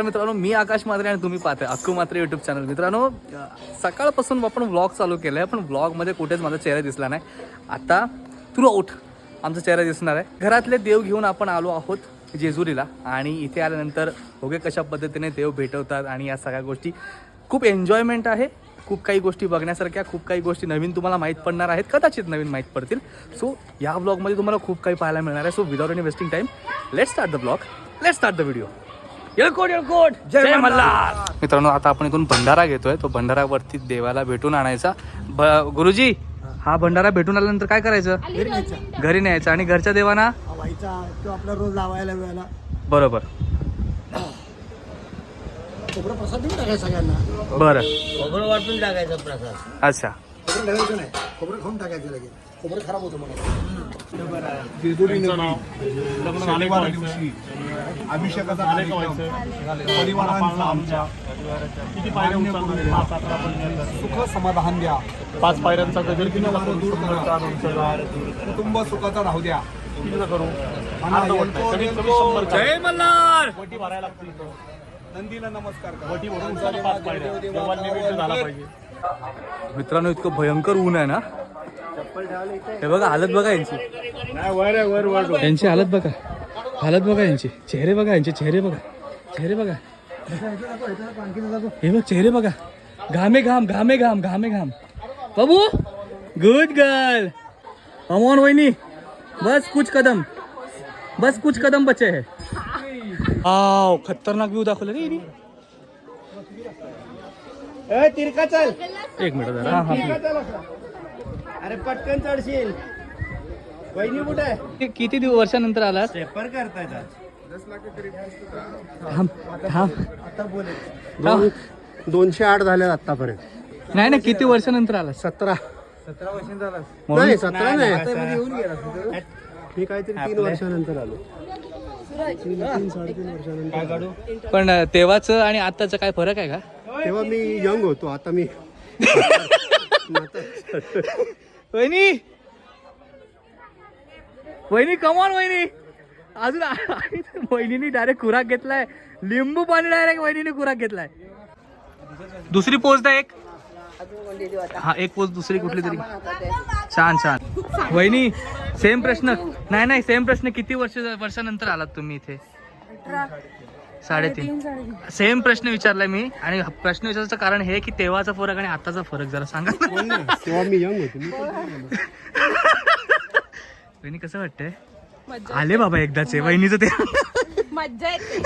नमस्कार मित्रांनो मी आकाश मात्रे आणि तुम्ही पाहताय अक्कू मात्रे युट्यूब चॅनल मित्रांनो सकाळपासून आपण व्लॉग चालू केलाय पण व्लॉगमध्ये कुठेच माझा चेहरा दिसला नाही. आता थ्रू आउट आमचा चेहरा दिसणार आहे. घरातले देव घेऊन आपण आलो आहोत जेजुरीला आणि इथे आल्यानंतर होगे कशा पद्धतीने देव भेटवतात आणि या सगळ्या गोष्टी. खूप एन्जॉयमेंट आहे. खूप काही गोष्टी बघण्यासारख्या खूप काही गोष्टी नवीन तुम्हाला माहीत पडणार आहेत. कदाचित नवीन माहीत पडतील. सो या ब्लॉगमध्ये तुम्हाला खूप काही पाहायला मिळणार आहे. So without any wasting time let start the blog let start the video येळकोट येळकोट. जय मल्हार. मित्रांनो आता आपण इथून भंडारा घेतोय. तो भंडारावरती देवाला भेटून आणायचा. ब- गुरुजी हा भंडारा भेटून आल्यानंतर काय करायचं? घरी न्यायचं. आणि घरच्या देवाना? व्हायचा तो आपला रोज लावायला वेळेला. बरोबर. खोबरं प्रसाद देऊन टाकायचं सगळ्यांना. बरं. खोबरं वाटून टाकायचा प्रसाद. अच्छा. नाही. खोबरं खाऊन टाकायचं लगेच. खोबरं खराब होतं मला शनिवार दिवशी अभिषेकाचा कार्यक्रम. परिवारांचा आमच्या. किती पायऱ्या सुख समाधान द्या. पाच पायऱ्यांचा दूर करा. कुटुंब सुखाचा राहू द्या. करू? जय मल्हार! वटी भरायला. नंदीला नमस्कार वटी भरून पाच पायऱ्या. झाला पाहिजे. मित्रांनो इतकं भयंकर ऊन आहे ना? हे बघा हालत बघा यांची. यांची हालत बघा. हालत बघा यांची. चेहरे बघा यांचे चेहरे बघा. चेहरे बघा. हे बघ चेहरे बघा. घामे घाम घामे घाम घामे घाम. बाबू गुड गर्ल अमोन वहिनी. बस कुछ कदम. बस कुछ कदम बचे है. आव खतरनाक व्ह्यू दाखवलं रे. तिरका चल. एक मिनिट जरा. हा, हा. अरे पटकन चढशील. वहिनी कुठे? आहे कि- किती दिवस वर्षानंतर आलास पेपर करतायत थांब थांब. आता बोले. थांब. दोनशे आठ झाले आतापर्यंत नाही नाही किती वर्षानंतर आलास? सतरा. नाही सतरा नाही मी काहीतरी तीन वर्षानंतर आलो. पण तेव्हाच आणि आताच काय फरक आहे का? तेव्हा मी यंग होतो आता मी वहिनी. वहिनी कमॉन वहिनी. अजून आ- वहिनीने डायरेक्ट खुराक घेतलाय. लिंबू पाणी डायरेक्ट वहिनीने खुराक घेतलाय. दुसरी पोच द्या एक. हा एक पोस्ट दुसरी कुठली तरी. छान छान. वहिनी सेम प्रश्न. नाही नाही सेम प्रश्न. किती वर्ष वर्षानंतर आलात तुम्ही इथे? साडेतीन. सेम प्रश्न विचारलाय मी. आणि प्रश्न विचारायचं कारण हे की तेव्हाचा फरक आणि आताचा फरक जरा सांगा तेव्हा मी यंग होतो कसं वाटतंय? आले बाबा एकदाचे वहिनीचं ते. मज्जा येते.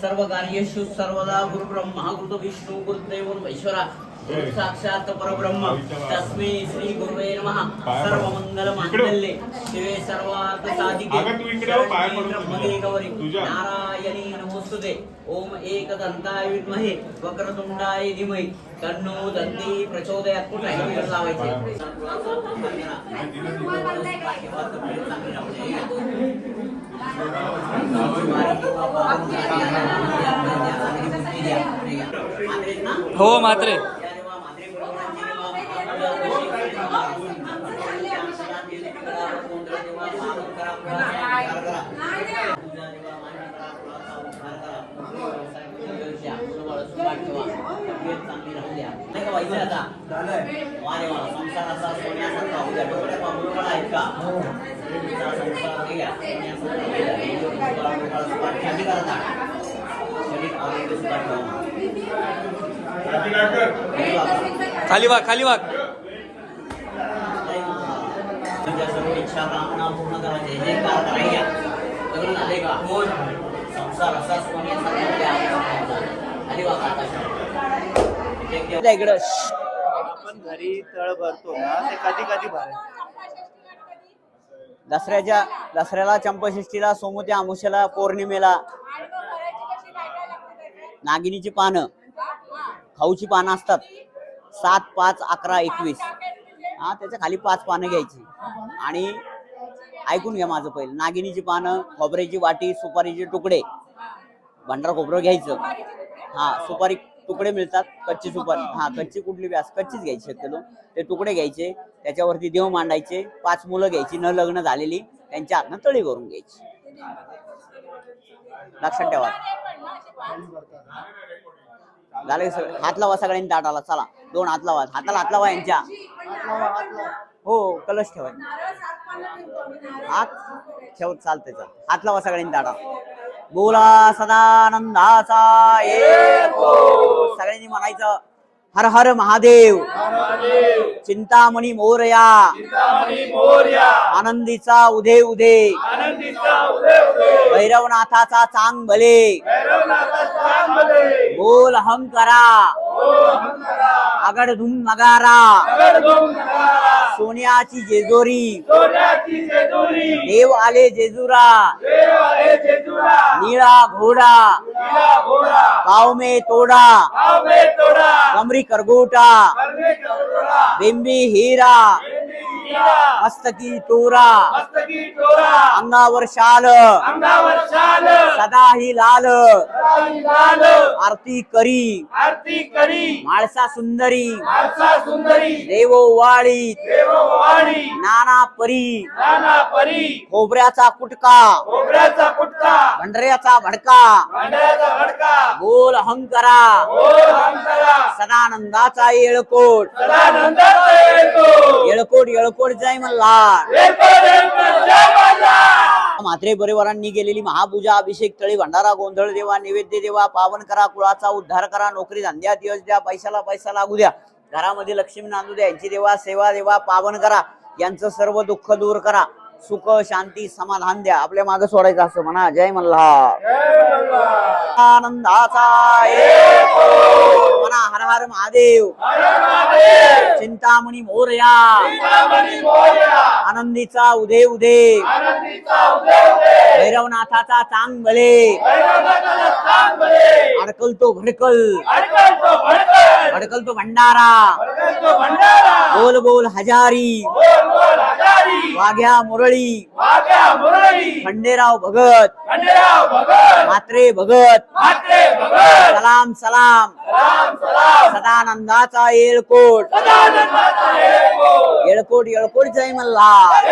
सर्व सर्वकार्येषु सर्वदा गुरुब्रह्मा गुरुतो विष्णु गुरुदेवो महेश्वरा साक्षात् परब्रह्म. तस्मै श्री गुरुवे नमः. सर्वमंगल मांगल्ये शिवे सर्वार्थ साधिके अगं तू इकडे हो, ब्रह्मदे गौरी. नारायणी नमोस्तुते. ओम एकदंताय विद्महे. वक्रतुंडाय धीमहि. तन्नो दंती प्रचोदयात. कुठे लावायचे? हो मात्रे. व्हायचं आता वारे वा संसाराचा सोन्यासारखा होऊ द्या डोकड्या आहेत का तुमचा संसार हे घ्या, सोन्यासारखा द्या. करत. शरीर आरोग्य ठेवा. खाली वाग खाली वाग तुमच्या सर्व इच्छा कामना पूर्ण करा जय जयकार करायला सगळं झाले का हो संसार असा सोन्यासारखा इकडं आपण घरी तळ भरतो ना ते कधी कधी भरायचं दसऱ्याच्या दसऱ्याला चंपषष्ठीला सोमवती अमुष्याला पौर्णिमेला. नागिनीची पानं. खाऊची पानं असतात. सात पाच अकरा एकवीस. हा त्याच्याखाली पाच पानं घ्यायची. आणि ऐकून घ्या माझं पहिलं. नागिनीची पानं खोबऱ्याची वाटी सुपारीचे तुकडे. भंडारा खोबरं घ्यायचं. हा सुपारी तुकडे मिळतात कच्ची सुपारी. हा कच्ची कुठली व्यास कच्चीच घ्यायची शक्यतो. ते तुकडे घ्यायचे त्याच्यावरती देव मांडायचे पाच मुलं घ्यायची न लग्न झालेली त्यांच्या हातनं तळी करून घ्यायची. लक्षात ठेवा. झालं का सगळं? हात लावा सगळ्यांनी ताटाला चला. दोन हात लावा. हाताला हात लावा यांच्या. हो कलश ठेवा. हात ठेवत चालते चाल हात लावा सगळ्यांनी ताटा बोला सदानंदाचा सगळ्यांनी म्हणायचं हर हर महादेव. चिंतामणी मोरया. आनंदीचा उदे उदे भैरवनाथाचा चांग भले बोल हम करा आगड धुम नगारा सोन्याची जेजोरी. देव आले जेजुरा. निळा घोडा. पाव में तोडा. कमरी करगोटा. बिंबी हिरा. मस्तकी तोरा अंगावर शाल. सदा ही लाल. आरती करी. आरती करी. माळसा सुंदरी. आरसा सुंदरी. देवो वाळी. देववाणी नाना परी. नाना परी. खोबऱ्याचा कुटका. खोबऱ्याचा कुटका. भंडऱ्याचा भडका. भांड्याचा भडका. बोल हंकरा. बोल हंसला सदानंदाचा येळकोट. सदानंदाचा येतो येळकोट येळकोट जाय मल्हार म्हात्रे परिवारांनी गेलेली महापूजा अभिषेक तळी भंडारा गोंधळ देवा नैवेद्य देवा पावन करा कुळाचा उद्धार करा नोकरी धंद्यात यश द्या पैशाला पैसा लागू द्या. घरामध्ये लक्ष्मी नांदू द्या यांची देवा सेवा देवा पावन करा यांचं सर्व दुःख दूर करा. सुख शांती समाधान द्या. आपल्या मागे सोडायचं असं म्हणा. जय मल्हार. आनंदाचा म्हणा हर हर महादेव. चिंतामणी मोरया. आनंदीचा उदे उदे भैरवनाथाचा चांग भले अडकल तो भडकल. भडकल तो भंडारा. बोल बोल हजारी. वाघ्या मुरळी. खंडेराव भगत. म्हात्रे भगत. सलाम सलाम. सदानंदाचा येळकोट. येळकोट. येळकोट जय मल्हार.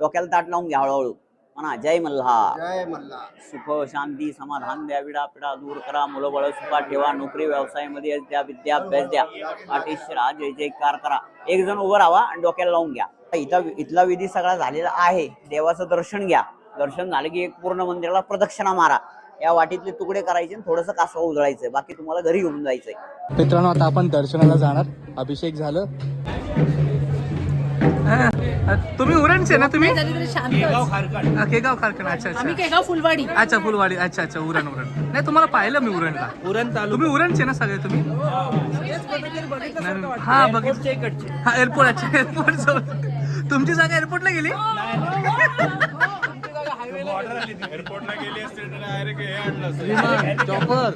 डोक्याला ताट लावून घ्या हळूहळू. म्हणा जय मल्हार. जय मल्हार. सुख शांती समाधान द्या विडा पिडा दूर करा मुलं बळ सुखात ठेवा नोकरी व्यवसायामध्ये द्या विद्या अभ्यास द्या पाठीशी राहा जय जयकार करा. एक जण उभं राहा आणि डोक्याला लावून घ्या. इथं इथला विधी सगळा झालेला आहे. देवाचं दर्शन घ्या. दर्शन झालं की एक पूर्ण मंदिराला प्रदक्षिणा मारा. या वाटीतले तुकडे करायचे आणि थोडंसं कासवा उजळायचं बाकी तुम्हाला घरी घेऊन जायचंय. मित्रांनो आता आपण दर्शनाला जाणार. अभिषेक झालं. तुम्ही उरणचे ना तुम्ही? हा, केगाव खारकण अच्छा अच्छा. केगाव फुलवाडी. अच्छा फुलवाडी अच्छा अच्छा उरण उरण. नाही तुम्हाला पाहिलं मी उरणला. उरण तुम्ही उरणचे ना सगळे तुम्ही? नाही, हा बघितलं. हा एअरपोर्ट अच्छा एअरपोर्ट जवळ. तुमची जागा एअरपोर्टला गेली? विमान, चॉपर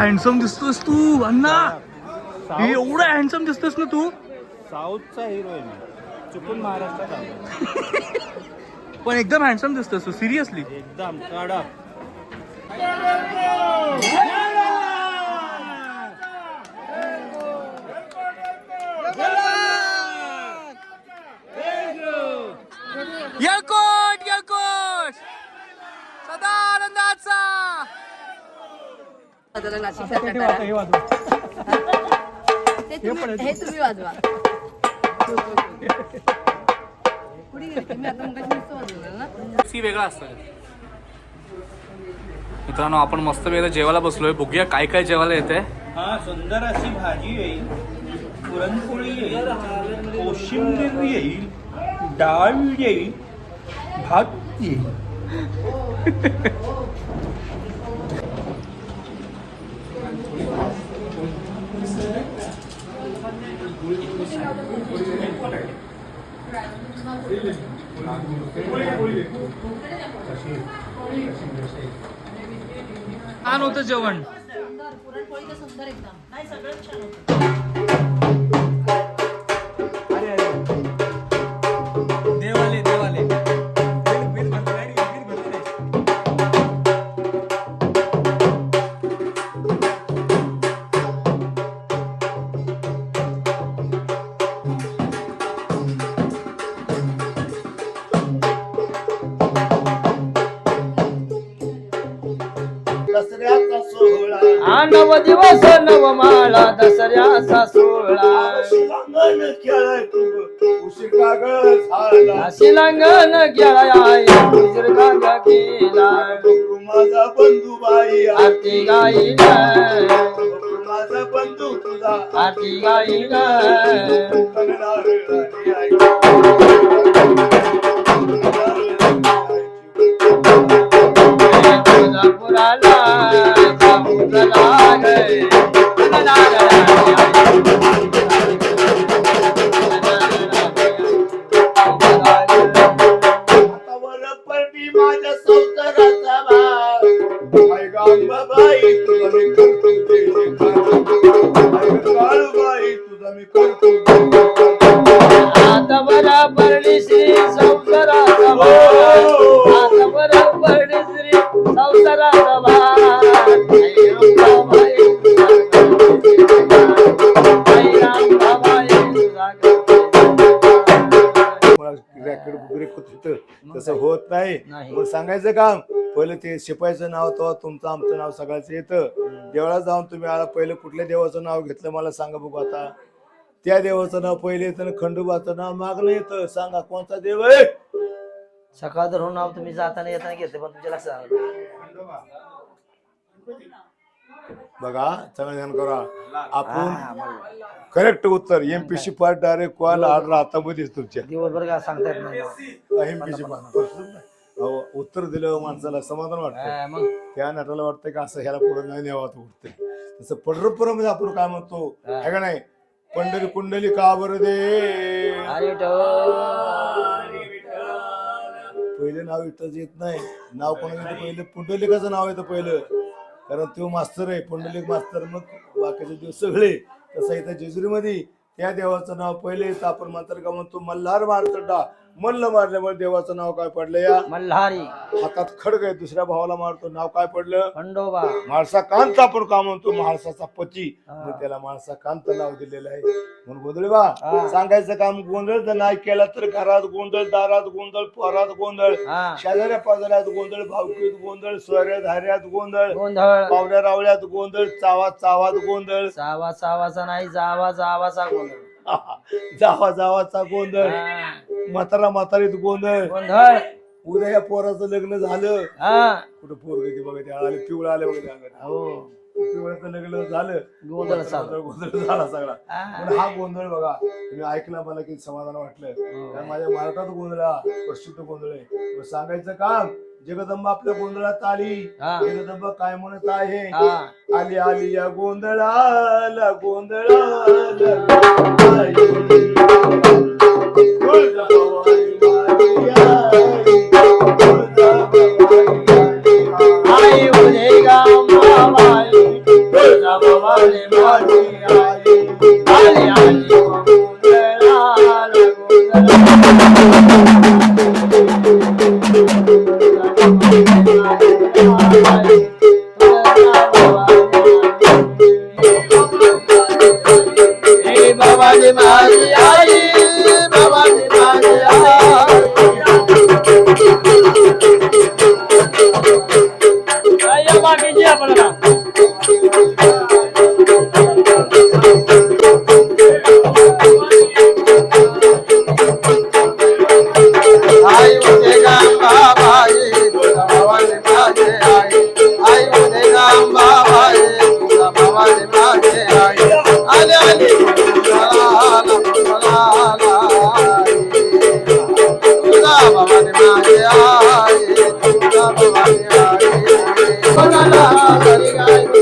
हँडसम दिसतोस तू अण्णा. एवढा हँडसम दिसतोस ना तू. साऊथचा हिरोईन चुकून महाराष्ट्रात आलो पण एकदम हँडसम दिसतोस तू सिरियसली एकदम कडक यलकोट यलकोट सदा आनंदाचा वाजवला नाशिकचा कटारा. ते तुम्ही हे तुम्ही वाजवा. कुठे गेली? तुम्ही आता मगाशी नुसतं वाजवलं ना? सी वेगळा असतं. मित्रांनो आपण मस्त वेळेला जेवायला बसलोय. बघूया काय काय जेवायला येते हा सुंदर अशी भाजी येईल. पुरणपोळी येईल. कोशिंबीर येईल. डाळ येईल. भात येईल. छान होतं जेवण. पुरणपोळी तर सुंदर एकदम. नाही सगळं छान होतं. नव दिवस नवमाळा दसऱ्याचा सोहळा खेळाय शिलांगण गेला उजरगा केला. बघू माझा बंधू बाई आरती बघू माझा बंधू तुझा. आरती गाईला रॅकेट वगैरे होत होतं. तसं होत नाही. मग सांगायचं काम पहिलं ते शिपायचं नाव तेव्हा तुमचं आमचं नाव सगळ्याचं येतं. देवळात जाऊन तुम्ही आला पहिलं कुठल्या देवाचं नाव घेतलं मला सांगा बघू आता. त्या देवाचं नाव पहिले येतं खंडोबाचं नाव मागणं येतं. सांगा कोणता देव आहे? सकाळ धरून नाव तुम्ही जाताना येताना घेतले पण तुमच्या लक्षात आलं बघा चांगलं ध्यान करा. आपण करेक्ट उत्तर MPC part direct call order हातामध्येच तुमच्या. दिवसभर काय सांगता येत नाही. एमपीसी उत्तर दिलं माणसाला समाधान वाटतं. मग? त्या नटाला वाटतं की असं ह्याला पुढे नाही न्यावं वाटतंय तसं पंढरपुरामध्ये आपण काय म्हणतो? है. का नाही? पंढरी कुंडली का बरं दे? अरे पहिलं नाव विठ्ठलचं येत नाही. नाव कोणाचं येतं पहिलं? पुंडलिकाचं नाव येतं पहिलं. कारण तो मास्तर आहे पुंडलिक मास्तर मग बाकीचे दिवस सगळे तसं इथं जेजुरीमध्ये त्या देवाचं नाव पहिले येतं आपण का म्हणतो मल्हार मारतडा. मल्ल मारल्यामुळे देवाचं नाव काय पडलं या? मल्हारी. हातात खडक आहे दुसऱ्या भावाला मारतो. नाव काय पडलं? खंडोबा. म्हाळसा कांत आपण का म्हणतो? म्हाळसाचा पती. मग त्याला म्हाळसा कांत नाव दिलेलं आहे. म्हणून गोंधळ बा हा. सांगायचं काम गोंधळ जर नाही केला तर घरात गोंधळ दारात गोंधळ पोरात गोंधळ हा. शेजाऱ्या पाजाऱ्यात गोंधळ भावकीत गोंधळ सोऱ्या धाऱ्यात गोंधळ गोंधळ. पावड्या रावळ्यात गोंधळ चावात चावात गोंधळ. सावा सावाचा नाही जावा जावाचा गोंधळ. जावा जावाचा गोंधळ. हा, म्हातारा म्हातारीत गोंधळ. गोंधळ. उद्या या पोराचं लग्न झालं. हा. कुठं पोर ते बघा ते आले पिवळं आले बघा हो. पिवळ्याचं लग्न झालं. गोंधळ चालू गोंधळ झाला सगळा. हा. पण हा गोंधळ बघा तुम्ही ऐकला मला किती समाधान वाटलं. कारण माझ्या महाराष्ट्रात गोंधळ हा प्रसिद्ध गोंधळ आहे. मग सांगायचं काम जगदंबा आपल्या गोंधळात आली. जगदंबा काय म्हणत आहे? आली आली या गोंधळाला गोंधळाला. Maria, Maria, Maria, Maria, Maria, you, Maria, Maria, Maria, Sonala, Sonala, Sonala, Sonala, Sonala, Sonala, Sonala, Sonala, Sonala,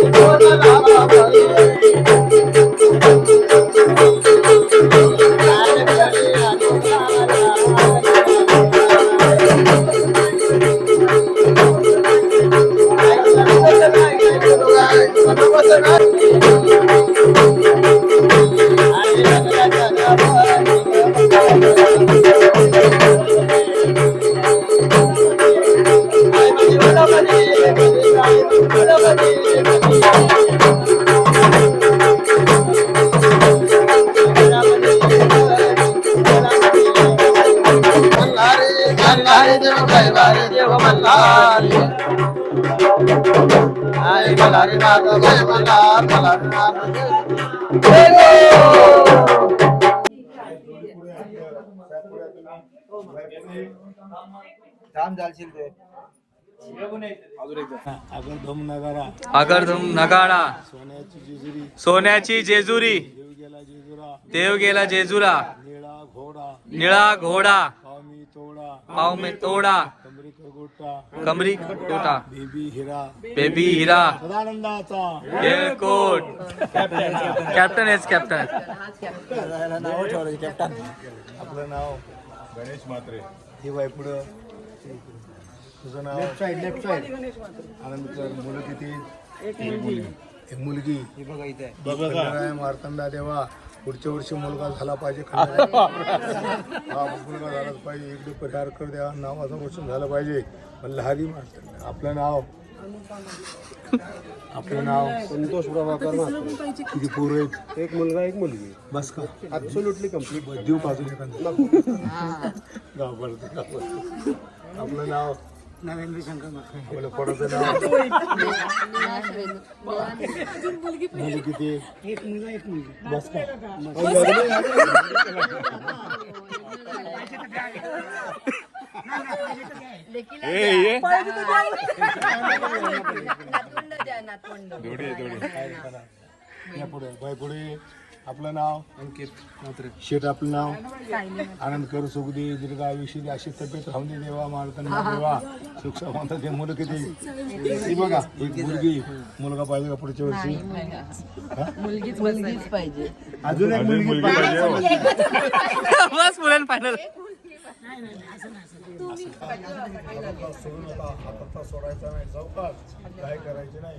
आई मल्हारी माता जय मल्हार अगरधम नगारा अगरधम नगाडा. सोन्याची जेजुरी. सोन्याची जेजुरी देव गेला जेजुरा. देव गेला जेजुरा. निळा घोडा निळा घोडा. तोडा। पाव में तोडा। कमरीकर गोटा। कमरी टोटा बेबी हिरा। बेबी हिरा। सदानंदाचा एअरकोट कॅप्टन एच कॅप्टन। आपलं नाव गणेश मात्रे. ही बाई पुढं तुझं नाव लेफ्ट साईड लेफ्ट साईड आनंदकर मुलं किती एक मुलगी. ही बघा इथे. मार्तंडा देवा. पुढच्या वर्षी मुलगा झाला पाहिजे खंडाळा. हा मुलगा झालाच पाहिजे. इकडे परिहार कर द्या. नावाचं रोशन झालं पाहिजे. मल्हारी मार्तंड आपलं नाव. आपलं नाव. संतोष प्रभाकर म्हात्रे. किती पोरं आहेत? एक मुलगा एक मुलगी. बस का? ऍब्सोल्युटली कंप्लीट देऊ पाजून एखादं. गाव भरतं, गाव भरतं. आपलं नाव. नरेंद्र शंकर आपलं पोराचं नाव? मुली किती? एक मुलगा एक मुलगी. बस का? नातवंड द्या नातवंड. या पुढे पुढे आपलं नाव? अंकित मात्रे शेठ आपलं नाव? आनंद कर सुख दे दीर्घ आयुष्य दे अशी तब्येत राहून दे देवा मालकांना देवा. सुख सावंत ते मुलं किती? ती बघा एक मुलगी. मुलगा पाहिजे का पुढच्या वर्षी? मुलगीच मुलगीच पाहिजे. अजून एक मुलगी पाहिजे? बस फायनल सोडायचा नाही. चौकात काय करायचे नाही.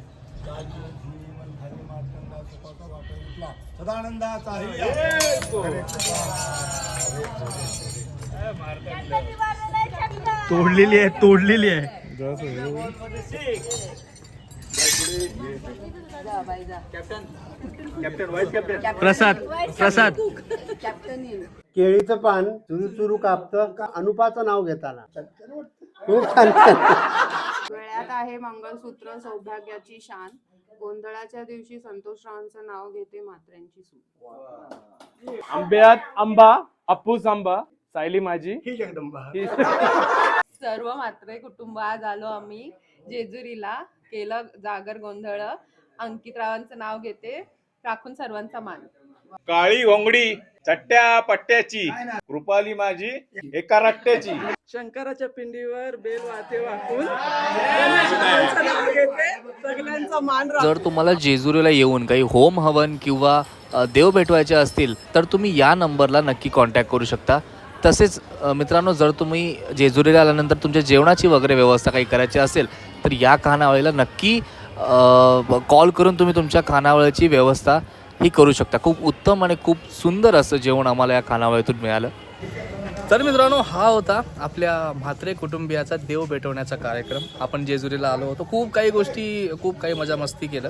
सुखाचा उठला. सदानंदाचा आहे. तोडलेली आहे तोडलेली आहे. जा बाई जा प्रसाद प्रसाद. केळीचं पान चुरू चुरू कापतं का अनुपाचं नाव घेताना? खूप छान. गळ्यात आहे मंगळसूत्र सौभाग्याची शान. गोंधळाच्या दिवशी संतोषरावांचं नाव घेते मात्र्यांची सूट आंब्यात आंबा अप्पूस आंबा सायली माझी. सर्व मात्रे कुटुंब आज आलो आम्ही जेजुरीला केलं जागर गोंधळ. अंकितरावांचं नाव घेते राखून सर्वांचा मान. काळी घोंगडी चट्ट्या पट्ट्याची. कृपाली माझी एका रट्ट्याची. शंकराच्या पिंडीवर बेल वाते वाकून. सगळ्यांचा मान जर तुम्हाला जेजुरीला येऊन काही होम हवन किंवा देव भेटवायचे असतील तर तुम्ही या नंबरला नक्की कॉन्टॅक्ट करू शकता. तसेच मित्रांनो जर तुम्ही जेजुरीला आल्यानंतर तुमच्या जेवणाची वगैरे व्यवस्था काही करायची असेल तर या खानावळीला नक्की कॉल करून तुम्ही तुमच्या खानावळीची व्यवस्था ही करू शकता. खूप उत्तम आणि खूप सुंदर असं जेवण आम्हाला या खानावळीतून मिळालं. तर मित्रांनो हा होता आपल्या म्हात्रे कुटुंबियाचा देव भेटवण्याचा कार्यक्रम. आपण जेजुरीला आलो होतो. खूप काही गोष्टी खूप काही मजा मस्ती केलं.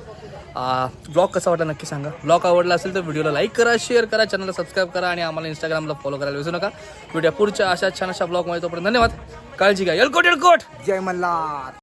ब्लॉग कसा वाटला नक्की सांगा. ब्लॉग आवडला असेल तर व्हिडिओला लाईक करा शेअर करा चॅनलला सबस्क्राईब करा आणि आम्हाला इंस्टाग्रामला फॉलो करायला विसरू नका. व्हिडिओ पुढच्या अशा छान अशा ब्लॉगमध्ये तोपर्यंत धन्यवाद. काळजी घ्या. येलकोट येलकोट! जय मल्हार.